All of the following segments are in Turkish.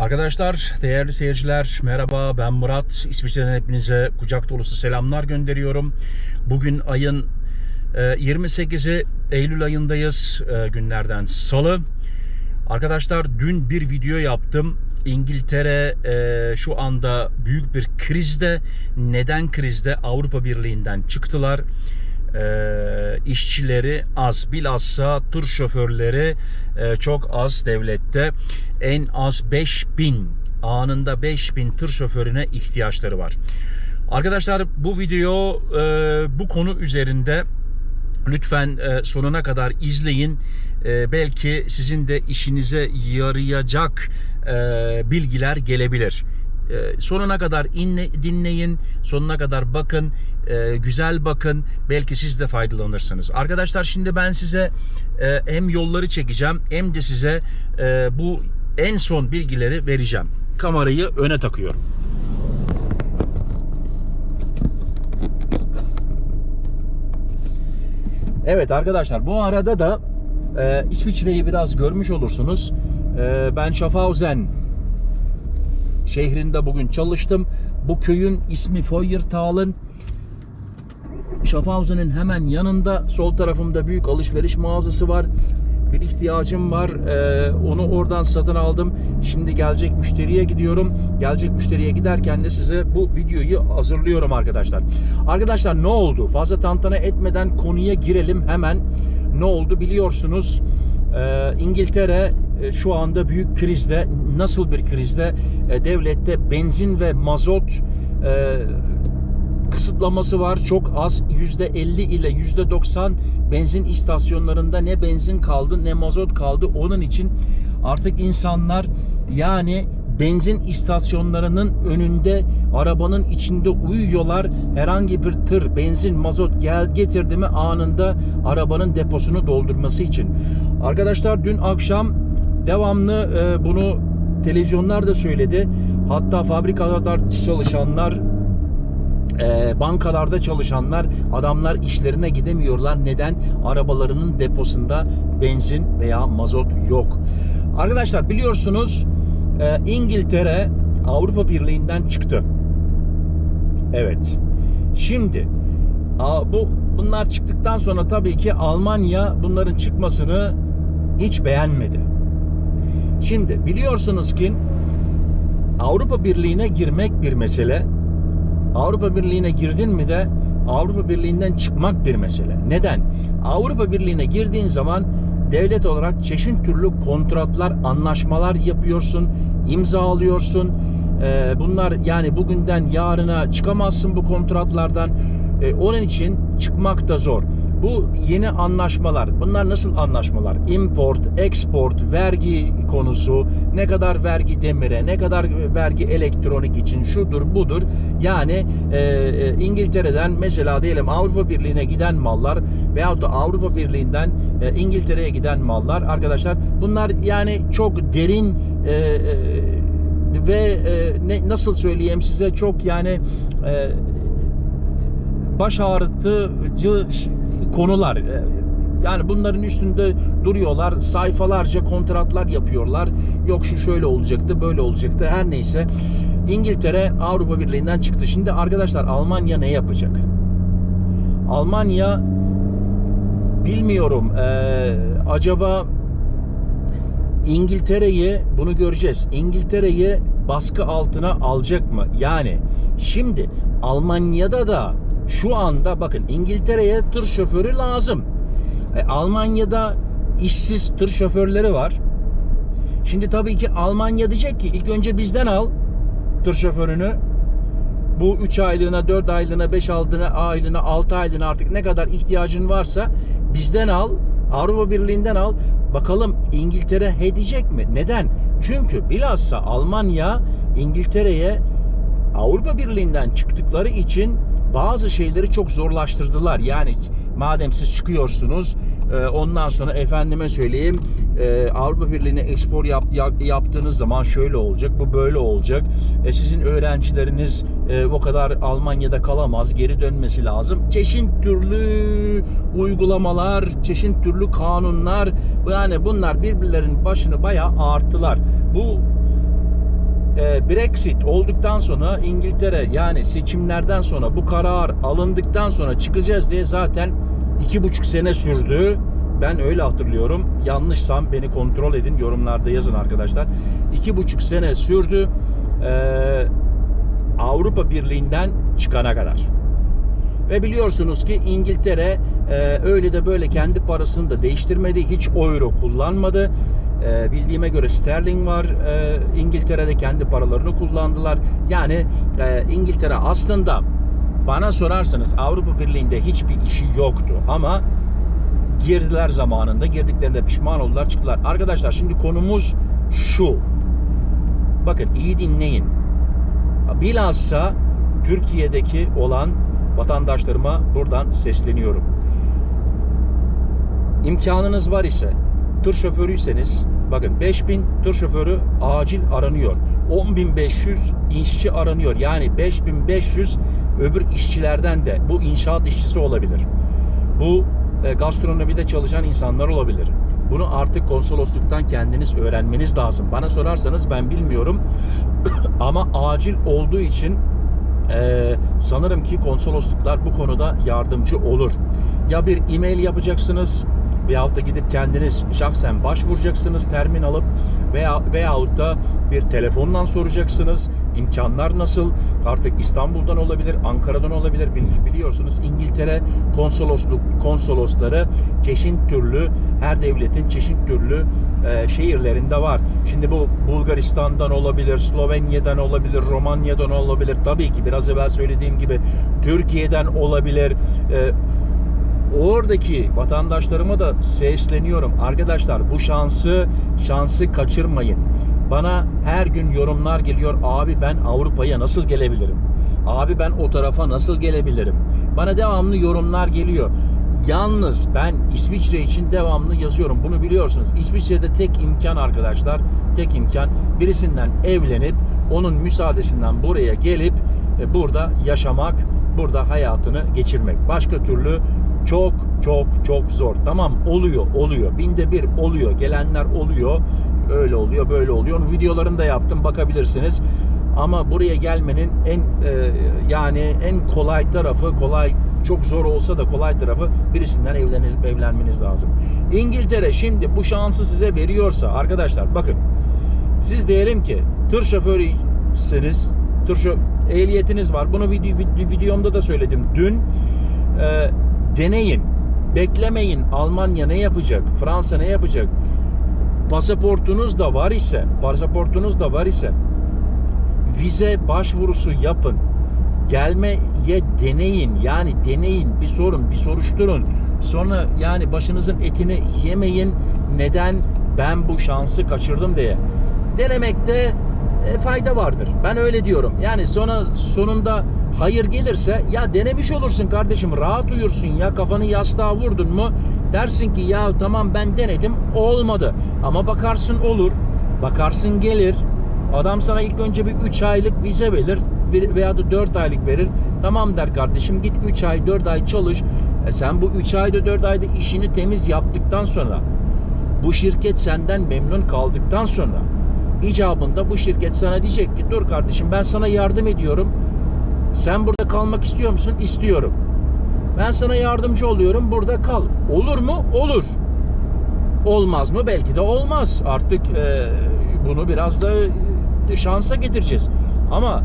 Arkadaşlar, değerli seyirciler, merhaba ben Murat. İsviçre'den hepinize kucak dolusu selamlar gönderiyorum. Bugün ayın e, 28'i Eylül ayındayız, e, günlerden salı. Arkadaşlar dün bir video yaptım. İngiltere e, şu anda büyük bir krizde. Neden krizde? Avrupa Birliği'nden çıktılar. E, işçileri az. Bilhassa tır şoförleri e, çok az devlette. En az 5000 anında 5000 tır şoförüne ihtiyaçları var. Arkadaşlar bu video e, bu konu üzerinde Lütfen e, sonuna kadar izleyin. E, belki sizin de işinize yarayacak e, bilgiler gelebilir. E, sonuna kadar inle, dinleyin, sonuna kadar bakın, e, güzel bakın. Belki siz de faydalanırsınız. Arkadaşlar şimdi ben size e, hem yolları çekeceğim hem de size e, bu en son bilgileri vereceğim. Kamerayı öne takıyorum. Evet arkadaşlar bu arada da e, İsviçre'yi biraz görmüş olursunuz. E, ben Schaffhausen şehrinde bugün çalıştım. Bu köyün ismi Feuertalen. Schaffhausen'in hemen yanında sol tarafımda büyük alışveriş mağazası var. Bir ihtiyacım var. Ee, onu oradan satın aldım. Şimdi gelecek müşteriye gidiyorum. Gelecek müşteriye giderken de size bu videoyu hazırlıyorum arkadaşlar. Arkadaşlar ne oldu? Fazla tantana etmeden konuya girelim hemen. Ne oldu biliyorsunuz. Ee, İngiltere e, şu anda büyük krizde. Nasıl bir krizde? E, devlette benzin ve mazot e, kısıtlaması var. Çok az %50 ile %90 benzin istasyonlarında ne benzin kaldı ne mazot kaldı. Onun için artık insanlar yani benzin istasyonlarının önünde arabanın içinde uyuyorlar. Herhangi bir tır benzin mazot gel getirdi mi anında arabanın deposunu doldurması için. Arkadaşlar dün akşam devamlı e, bunu televizyonlar da söyledi. Hatta fabrikalarda çalışanlar e, bankalarda çalışanlar adamlar işlerine gidemiyorlar. Neden? Arabalarının deposunda benzin veya mazot yok. Arkadaşlar biliyorsunuz e, İngiltere Avrupa Birliği'nden çıktı. Evet. Şimdi bu bunlar çıktıktan sonra tabii ki Almanya bunların çıkmasını hiç beğenmedi. Şimdi biliyorsunuz ki Avrupa Birliği'ne girmek bir mesele. Avrupa Birliği'ne girdin mi de Avrupa Birliği'nden çıkmak bir mesele. Neden? Avrupa Birliği'ne girdiğin zaman devlet olarak çeşit türlü kontratlar, anlaşmalar yapıyorsun, imzalıyorsun. Ee, bunlar yani bugünden yarına çıkamazsın bu kontratlardan. Ee, onun için çıkmak da zor. Bu yeni anlaşmalar, bunlar nasıl anlaşmalar? Import, export, vergi konusu, ne kadar vergi demire, ne kadar vergi elektronik için şudur budur. Yani e, İngiltere'den mesela diyelim Avrupa Birliği'ne giden mallar veyahut da Avrupa Birliği'nden e, İngiltere'ye giden mallar arkadaşlar bunlar yani çok derin e, e, ve e, ne, nasıl söyleyeyim size çok yani e, baş ağrıtıcı konular. E, Yani bunların üstünde duruyorlar. Sayfalarca kontratlar yapıyorlar. Yok şu şöyle olacaktı, böyle olacaktı. Her neyse. İngiltere Avrupa Birliği'nden çıktı. Şimdi arkadaşlar Almanya ne yapacak? Almanya bilmiyorum. Ee, acaba İngiltere'yi bunu göreceğiz. İngiltere'yi baskı altına alacak mı? Yani şimdi Almanya'da da şu anda bakın İngiltere'ye tır şoförü lazım. E, Almanya'da işsiz tır şoförleri var. Şimdi tabii ki Almanya diyecek ki ilk önce bizden al tır şoförünü. Bu 3 aylığına, 4 aylığına, 5 aylığına, aylığına, 6 aylığına artık ne kadar ihtiyacın varsa bizden al. Avrupa Birliği'nden al. Bakalım İngiltere he diyecek mi? Neden? Çünkü bilhassa Almanya İngiltere'ye Avrupa Birliği'nden çıktıkları için bazı şeyleri çok zorlaştırdılar. Yani madem siz çıkıyorsunuz e, ondan sonra efendime söyleyeyim e, Avrupa Birliği'ne export yap, yap- yaptığınız zaman şöyle olacak bu böyle olacak. E, sizin öğrencileriniz e, o kadar Almanya'da kalamaz geri dönmesi lazım. Çeşit türlü uygulamalar, çeşit türlü kanunlar yani bunlar birbirlerinin başını bayağı ağarttılar. Bu Brexit olduktan sonra İngiltere yani seçimlerden sonra bu karar alındıktan sonra çıkacağız diye zaten iki buçuk sene sürdü. Ben öyle hatırlıyorum. Yanlışsam beni kontrol edin. Yorumlarda yazın arkadaşlar. İki buçuk sene sürdü. Ee, Avrupa Birliği'nden çıkana kadar. Ve biliyorsunuz ki İngiltere e, öyle de böyle kendi parasını da değiştirmedi. Hiç euro kullanmadı. E, bildiğime göre sterling var. E, İngiltere'de kendi paralarını kullandılar. Yani e, İngiltere aslında bana sorarsanız Avrupa Birliği'nde hiçbir işi yoktu. Ama girdiler zamanında. Girdiklerinde pişman oldular çıktılar. Arkadaşlar şimdi konumuz şu. Bakın iyi dinleyin. Bilhassa Türkiye'deki olan vatandaşlarıma buradan sesleniyorum. İmkanınız var ise tır şoförüyseniz bakın 5000 tır şoförü acil aranıyor. 10500 işçi aranıyor. Yani 5500 öbür işçilerden de bu inşaat işçisi olabilir. Bu e, gastronomide çalışan insanlar olabilir. Bunu artık konsolosluktan kendiniz öğrenmeniz lazım. Bana sorarsanız ben bilmiyorum. Ama acil olduğu için ee, sanırım ki konsolosluklar bu konuda yardımcı olur. Ya bir e-mail yapacaksınız veyahut da gidip kendiniz şahsen başvuracaksınız termin alıp veya veyahut da bir telefondan soracaksınız. İmkanlar nasıl? Artık İstanbul'dan olabilir, Ankara'dan olabilir. Bili- Biliyorsunuz İngiltere konsolosluk konsolosları çeşit türlü her devletin çeşit türlü e, şehirlerinde var. Şimdi bu Bulgaristan'dan olabilir, Slovenya'dan olabilir, Romanya'dan olabilir. Tabii ki biraz evvel söylediğim gibi Türkiye'den olabilir. E, oradaki vatandaşlarıma da sesleniyorum. Arkadaşlar bu şansı şansı kaçırmayın. Bana her gün yorumlar geliyor. Abi ben Avrupa'ya nasıl gelebilirim? Abi ben o tarafa nasıl gelebilirim? Bana devamlı yorumlar geliyor. Yalnız ben İsviçre için devamlı yazıyorum. Bunu biliyorsunuz. İsviçre'de tek imkan arkadaşlar, tek imkan birisinden evlenip onun müsaadesinden buraya gelip e, burada yaşamak, burada hayatını geçirmek. Başka türlü çok çok çok zor. Tamam oluyor oluyor. Binde bir oluyor. Gelenler oluyor. Öyle oluyor böyle oluyor. Onun videolarını da yaptım bakabilirsiniz. Ama buraya gelmenin en e, yani en kolay tarafı kolay çok zor olsa da kolay tarafı birisinden evlenir, evlenmeniz lazım. İngiltere şimdi bu şansı size veriyorsa arkadaşlar bakın siz diyelim ki tır şoförüyseniz tır şö- ehliyetiniz var. Bunu video- videomda da söyledim. Dün e, deneyin. Beklemeyin. Almanya ne yapacak? Fransa ne yapacak? Pasaportunuz da var ise, pasaportunuz da var ise vize başvurusu yapın. Gelmeye deneyin. Yani deneyin. Bir sorun, bir soruşturun. Sonra yani başınızın etini yemeyin. Neden ben bu şansı kaçırdım diye. Denemekte e, fayda vardır. Ben öyle diyorum. Yani sonra sonunda hayır gelirse ya denemiş olursun kardeşim. Rahat uyursun ya kafanı yastığa vurdun mu dersin ki ya tamam ben denedim olmadı. Ama bakarsın olur. Bakarsın gelir. Adam sana ilk önce bir 3 aylık vize verir veya da 4 aylık verir. Tamam der kardeşim git 3 ay 4 ay çalış. E sen bu 3 ayda 4 ayda işini temiz yaptıktan sonra bu şirket senden memnun kaldıktan sonra icabında bu şirket sana diyecek ki dur kardeşim ben sana yardım ediyorum. Sen burada kalmak istiyor musun? İstiyorum. Ben sana yardımcı oluyorum. Burada kal. Olur mu? Olur. Olmaz mı? Belki de olmaz. Artık e, bunu biraz da e, şansa getireceğiz. Ama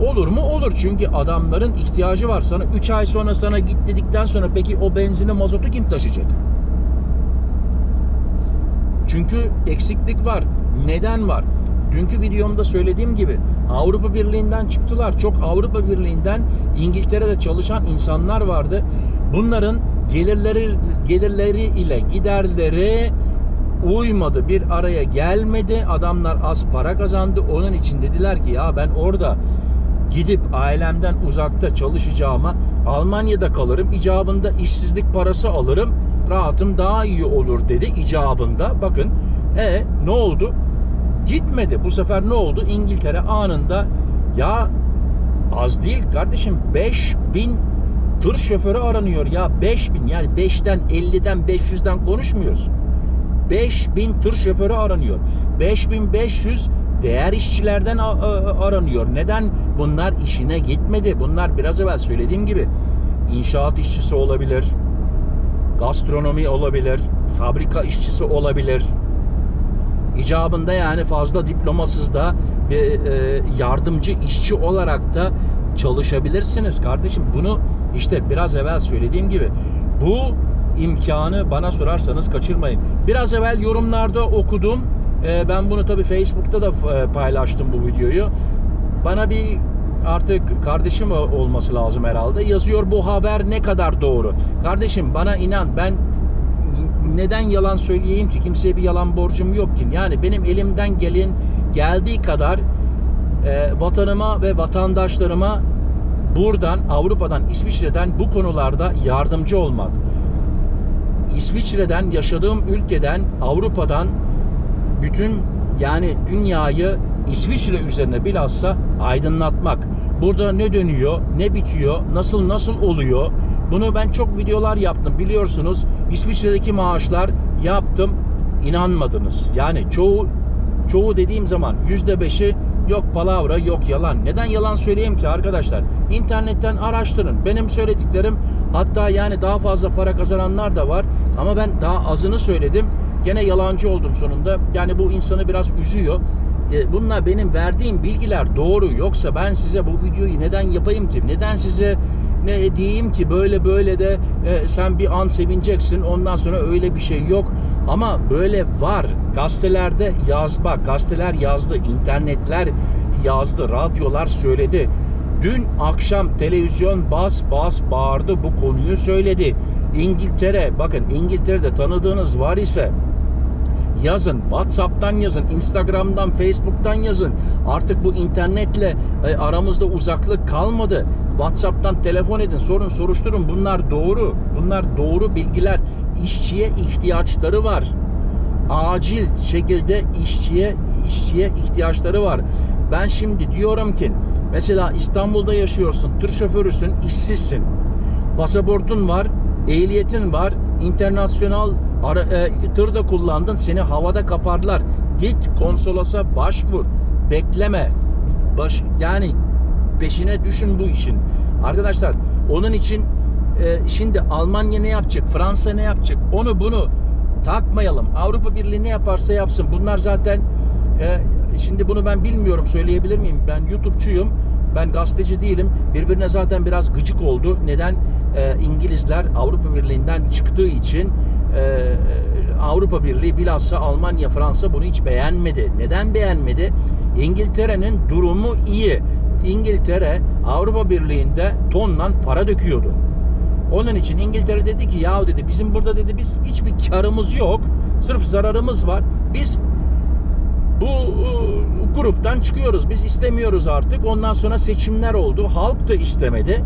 olur mu? Olur. Çünkü adamların ihtiyacı var. Sana 3 ay sonra sana git dedikten sonra peki o benzini mazotu kim taşıyacak? Çünkü eksiklik var. Neden var? Dünkü videomda söylediğim gibi Avrupa Birliği'nden çıktılar. Çok Avrupa Birliği'nden İngiltere'de çalışan insanlar vardı. Bunların gelirleri gelirleri ile giderleri uymadı. Bir araya gelmedi. Adamlar az para kazandı. Onun için dediler ki ya ben orada gidip ailemden uzakta çalışacağıma Almanya'da kalırım. İcabında işsizlik parası alırım. Rahatım daha iyi olur dedi icabında. Bakın e ne oldu? Gitmedi. Bu sefer ne oldu? İngiltere anında ya az değil kardeşim 5000 tır şoförü aranıyor ya 5000 yani 5'ten 50'den 500'den konuşmuyoruz. 5000 tır şoförü aranıyor. 5500 değer işçilerden aranıyor. Neden bunlar işine gitmedi? Bunlar biraz evvel söylediğim gibi inşaat işçisi olabilir, gastronomi olabilir, fabrika işçisi olabilir. İcabında yani fazla diplomasız da bir e, yardımcı işçi olarak da çalışabilirsiniz kardeşim. Bunu işte biraz evvel söylediğim gibi bu imkanı bana sorarsanız kaçırmayın. Biraz evvel yorumlarda okudum. E, ben bunu tabii Facebook'ta da e, paylaştım bu videoyu. Bana bir artık kardeşim olması lazım herhalde. Yazıyor bu haber ne kadar doğru. Kardeşim bana inan ben neden yalan söyleyeyim ki? Kimseye bir yalan borcum yok ki. Yani benim elimden gelin geldiği kadar e, vatanıma ve vatandaşlarıma buradan Avrupa'dan İsviçre'den bu konularda yardımcı olmak. İsviçre'den yaşadığım ülkeden Avrupa'dan bütün yani dünyayı İsviçre üzerine bilhassa aydınlatmak. Burada ne dönüyor, ne bitiyor, nasıl nasıl oluyor? Bunu ben çok videolar yaptım biliyorsunuz. İsviçre'deki maaşlar yaptım. inanmadınız. Yani çoğu çoğu dediğim zaman yüzde beşi yok palavra yok yalan. Neden yalan söyleyeyim ki arkadaşlar? İnternetten araştırın. Benim söylediklerim hatta yani daha fazla para kazananlar da var. Ama ben daha azını söyledim. Gene yalancı oldum sonunda. Yani bu insanı biraz üzüyor. E, Bunlar benim verdiğim bilgiler doğru. Yoksa ben size bu videoyu neden yapayım ki? Neden size ne diyeyim ki böyle böyle de e, sen bir an sevineceksin ondan sonra öyle bir şey yok. Ama böyle var. Gazetelerde yaz bak gazeteler yazdı, internetler yazdı, radyolar söyledi. Dün akşam televizyon bas bas bağırdı bu konuyu söyledi. İngiltere bakın İngiltere'de tanıdığınız var ise yazın. WhatsApp'tan yazın, Instagram'dan, Facebook'tan yazın. Artık bu internetle e, aramızda uzaklık kalmadı. WhatsApp'tan telefon edin, sorun, soruşturun. Bunlar doğru. Bunlar doğru bilgiler. İşçiye ihtiyaçları var. Acil şekilde işçiye işçiye ihtiyaçları var. Ben şimdi diyorum ki mesela İstanbul'da yaşıyorsun, tır şoförüsün, işsizsin. Pasaportun var, ehliyetin var, internasyonal ara, e, tır da kullandın, seni havada kaparlar. Git konsolosa başvur. Bekleme. Baş yani peşine düşün bu işin. Arkadaşlar onun için e, şimdi Almanya ne yapacak? Fransa ne yapacak? Onu bunu takmayalım. Avrupa Birliği ne yaparsa yapsın. Bunlar zaten e, şimdi bunu ben bilmiyorum söyleyebilir miyim? Ben YouTube'çuyum. Ben gazeteci değilim. Birbirine zaten biraz gıcık oldu. Neden? E, İngilizler Avrupa Birliği'nden çıktığı için e, Avrupa Birliği bilhassa Almanya, Fransa bunu hiç beğenmedi. Neden beğenmedi? İngiltere'nin durumu iyi. İngiltere Avrupa Birliği'nde tonla para döküyordu. Onun için İngiltere dedi ki ya dedi bizim burada dedi biz hiçbir karımız yok. Sırf zararımız var. Biz bu e, gruptan çıkıyoruz. Biz istemiyoruz artık. Ondan sonra seçimler oldu. Halk da istemedi.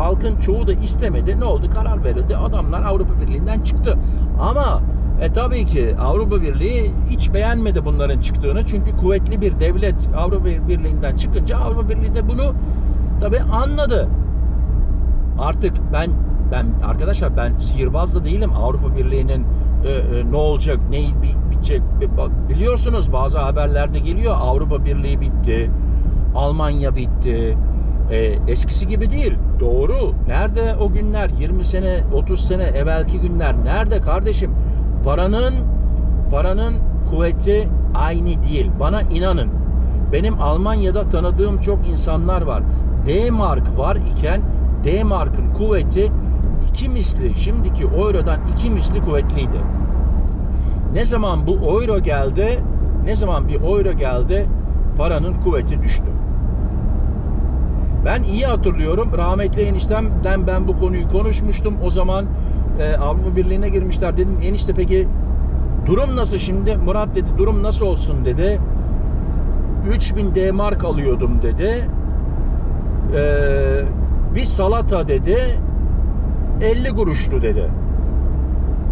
Halkın çoğu da istemedi. Ne oldu? Karar verildi. Adamlar Avrupa Birliği'nden çıktı. Ama e tabii ki Avrupa Birliği hiç beğenmedi bunların çıktığını. Çünkü kuvvetli bir devlet Avrupa Birliği'nden çıkınca Avrupa Birliği de bunu tabii anladı. Artık ben ben arkadaşlar ben sihirbaz da değilim. Avrupa Birliği'nin e, e, ne olacak, ne bi- bitecek bi- ba- biliyorsunuz bazı haberlerde geliyor. Avrupa Birliği bitti. Almanya bitti. E, eskisi gibi değil. Doğru. Nerede o günler? 20 sene, 30 sene evvelki günler nerede kardeşim? Paranın paranın kuvveti aynı değil. Bana inanın. Benim Almanya'da tanıdığım çok insanlar var. D-Mark var iken D-Mark'ın kuvveti iki misli, şimdiki Euro'dan iki misli kuvvetliydi. Ne zaman bu Euro geldi, ne zaman bir Euro geldi, paranın kuvveti düştü. Ben iyi hatırlıyorum. Rahmetli eniştemden ben bu konuyu konuşmuştum. O zaman e, Avrupa Birliği'ne girmişler. Dedim enişte peki durum nasıl şimdi? Murat dedi durum nasıl olsun dedi. 3000 D-mark alıyordum dedi. Ee, bir salata dedi 50 kuruştu dedi.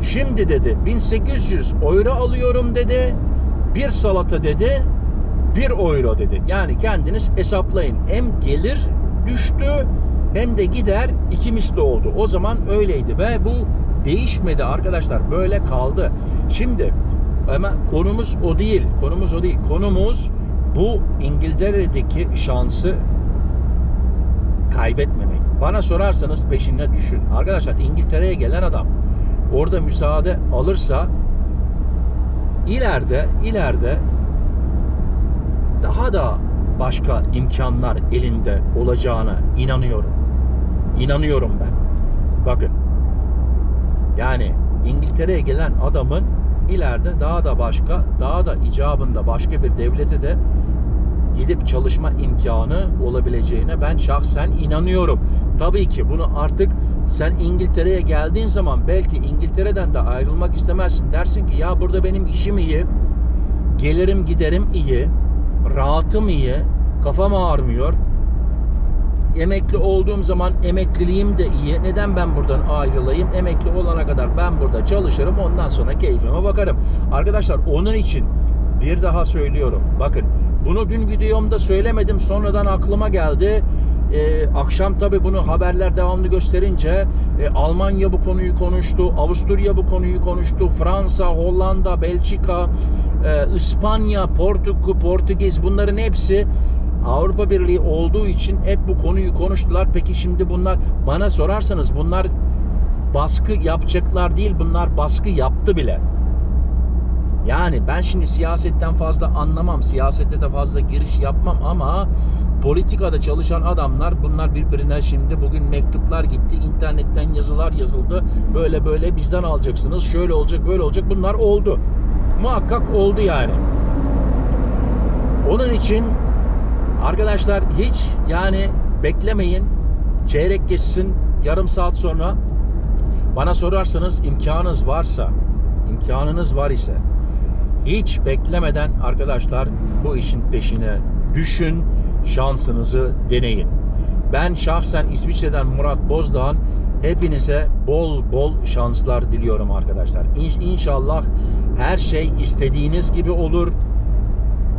Şimdi dedi 1800 euro alıyorum dedi. Bir salata dedi 1 euro dedi. Yani kendiniz hesaplayın. Hem gelir düştü hem de gider iki misli oldu. O zaman öyleydi ve bu değişmedi arkadaşlar. Böyle kaldı. Şimdi ama konumuz o değil. Konumuz o değil. Konumuz bu İngiltere'deki şansı kaybetmemek. Bana sorarsanız peşine düşün. Arkadaşlar İngiltere'ye gelen adam orada müsaade alırsa ileride ileride daha da başka imkanlar elinde olacağına inanıyorum. İnanıyorum ben. Bakın. Yani İngiltere'ye gelen adamın ileride daha da başka, daha da icabında başka bir devlete de gidip çalışma imkanı olabileceğine ben şahsen inanıyorum. Tabii ki bunu artık sen İngiltere'ye geldiğin zaman belki İngiltere'den de ayrılmak istemezsin. Dersin ki ya burada benim işim iyi, gelirim giderim iyi, rahatım iyi, kafam ağrımıyor. Emekli olduğum zaman emekliliğim de iyi. Neden ben buradan ayrılayım? Emekli olana kadar ben burada çalışırım. Ondan sonra keyfime bakarım. Arkadaşlar onun için bir daha söylüyorum. Bakın bunu dün videomda söylemedim. Sonradan aklıma geldi. Ee, akşam tabi bunu haberler devamlı gösterince e, Almanya bu konuyu konuştu, Avusturya bu konuyu konuştu, Fransa, Hollanda, Belçika, e, İspanya, Portuk, Portekiz bunların hepsi Avrupa Birliği olduğu için hep bu konuyu konuştular. Peki şimdi bunlar bana sorarsanız bunlar baskı yapacaklar değil bunlar baskı yaptı bile. Yani ben şimdi siyasetten fazla anlamam. Siyasette de fazla giriş yapmam ama politikada çalışan adamlar bunlar birbirine şimdi bugün mektuplar gitti. internetten yazılar yazıldı. Böyle böyle bizden alacaksınız. Şöyle olacak böyle olacak. Bunlar oldu. Muhakkak oldu yani. Onun için arkadaşlar hiç yani beklemeyin. Çeyrek geçsin yarım saat sonra bana sorarsanız imkanınız varsa imkanınız var ise hiç beklemeden arkadaşlar bu işin peşine düşün, şansınızı deneyin. Ben şahsen İsviçre'den Murat Bozdağ'ın hepinize bol bol şanslar diliyorum arkadaşlar. İn- İnşallah her şey istediğiniz gibi olur,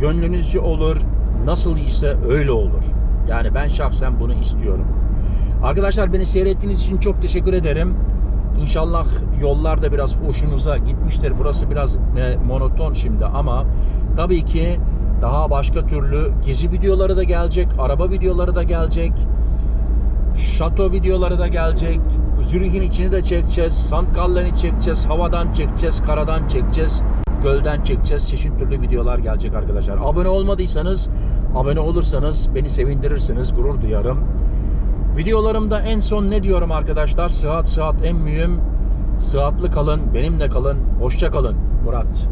gönlünüzce olur, nasıl ise öyle olur. Yani ben şahsen bunu istiyorum. Arkadaşlar beni seyrettiğiniz için çok teşekkür ederim. İnşallah yollar da biraz hoşunuza gitmiştir. Burası biraz e, monoton şimdi ama tabii ki daha başka türlü gezi videoları da gelecek, araba videoları da gelecek, şato videoları da gelecek. Zürih'in içini de çekeceğiz, Sandgallen'i çekeceğiz, havadan çekeceğiz, karadan çekeceğiz, gölden çekeceğiz. Çeşitli türlü videolar gelecek arkadaşlar. Abone olmadıysanız, abone olursanız beni sevindirirsiniz, gurur duyarım. Videolarımda en son ne diyorum arkadaşlar? Sıhhat sıhhat en mühim. Sıhhatli kalın, benimle kalın. Hoşça kalın. Murat.